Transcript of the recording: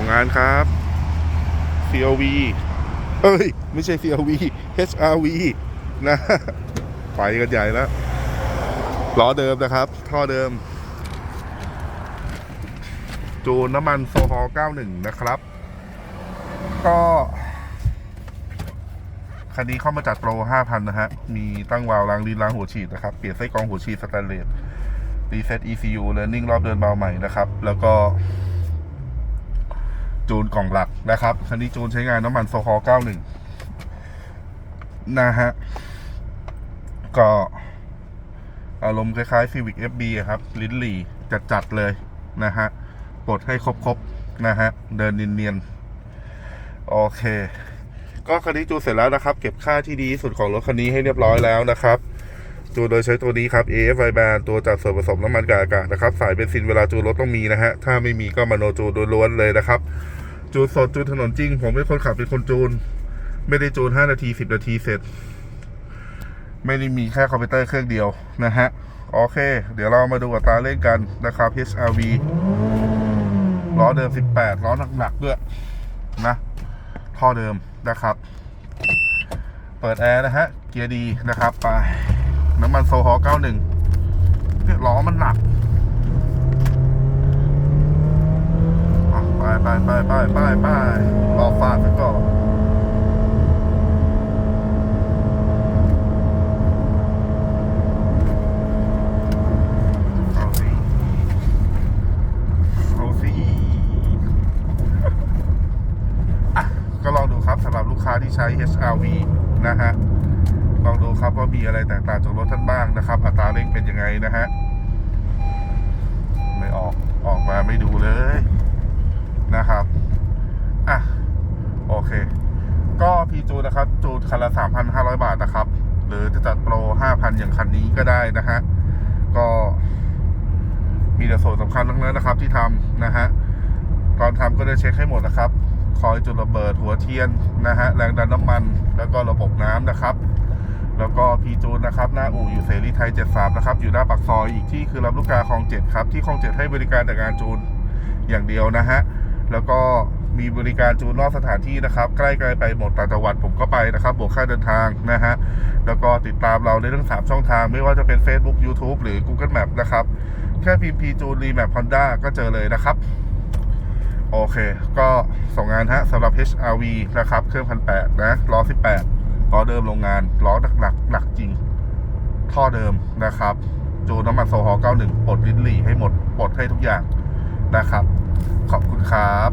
ส่งงานครับ CLV เอ้ย ไม่ใช่ CLV HRV นะ ไปกันใหญ่แล้วล้อเดิมนะครับ ท่อเดิม จูนน้ำมันโซฮอล์91 นะครับ ก็คันนี้เข้ามาจัดโปร 5,000 นะฮะ มีตั้งวาล์วล้างลิ้นล้างหัวฉีดนะครับ เปลี่ยนไส้กรองหัวฉีดสแตนเลสรีเซ็ต ECU learning รอบเดินเบาใหม่นะครับ แล้วก็ จูนกล่องหลักนะครับ คันนี้จูนใช้งานน้ำมันโซฮอล์91 นะฮะ ก็อารมณ์คล้ายๆ Civic FB อะครับ ลิ้นหลีจัดๆเลยนะฮะ ปลดให้ครบๆ นะฮะ เดินเนียนๆ โอเค ก็คันนี้จูนเสร็จแล้วนะครับ เก็บค่าที่ดีที่สุดของรถคันนี้ให้เรียบร้อยแล้วนะครับจูนโดยใช้ตัวนี้ครับ AFI band ตัวจัดส่วนผสมน้ำมันกับอากาศนะครับ สายเบนซินเวลาจูนรถต้องมีนะฮะ ถ้าไม่มีก็มาโนจูนล้วนเลยนะครับ จูนสดจูนถนนจริง ผมเป็นคนขับเป็นคนจูน ไม่ได้จูน5นาที10นาทีเสร็จ ไม่ได้มีแค่คอมพิวเตอร์เครื่องเดียวนะฮะ โอเค เดี๋ยวเรามาดูอัตราเร่งกันนะครับ HRV ล้อเดิม 18 ล้อหนักๆด้วยนะ ท่อเดิมนะครับ เปิดแอร์นะฮะ เกียร์ดีนะครับ ไป น้ำมันโซฮอล์91เนี่ยล้อมันหนักอะไป ไปไปไปรอฟาดไปก่อนก็ลองดูครับสำหรับลูกค้าที่ใช้ HRV นะฮะ ลองดูครับว่ามีอะไรแตกต่างจากรถท่านบ้างนะครับ อัตราเร่งเป็นยังไงนะฮะ ไม่ออกออกมาไม่ดูเลยนะครับ อะ โอเค ก็พีจูนนะครับ จู นคันละ 3,500 บาทนะครับ หรือจะจัดโปร 5,000 อย่างคันนี้ก็ได้นะฮะ ก็มีแต่ส่วนสำคัญทั้งนั้นนะครับ ที่ทำนะฮะ ตอนทำก็จะเช็คให้หมดนะครับ คอยจุดระเบิดหัวเทียนนะฮะ แรงดันน้ำมัน แล้วก็ระบบน้ำนะครับ แล้วก็พีจูนนะครับ หน้าอู่อยู่เสรีไทย 73 นะครับ อยู่หน้าปากซอยอีกที่คือลำลูกกาคลอง 7 ครับ ที่คลอง 7 ให้บริการแต่งานจูนอย่างเดียวนะฮะ แล้วก็ มีบริการจูนนอกสถานที่นะครับ ใกล้ ๆ ไปหมดต่างจังหวัดผมก็ไปนะครับ บวกค่าเดินทางนะฮะ แล้วก็ติดตามเราในทั้ง3ช่องทาง ไม่ว่าจะเป็น Facebook YouTube หรือ Google Map นะครับ แค่พิมพ์พีจูนรีแมปฮอนด้าก็เจอเลยนะครับ โอเค ก็ส่งงานฮะสำหรับ HRV นะครับ เครื่องพันแปดนะล้อ18ล้อเดิมโรงงานล้อหนักหนักหนักจริง ท่อเดิมนะครับ จูนน้ำมันโซฮอล์91ปลดลิ้นหลี่ให้หมดปลดให้ทุกอย่างนะครับ ขอบคุณครับ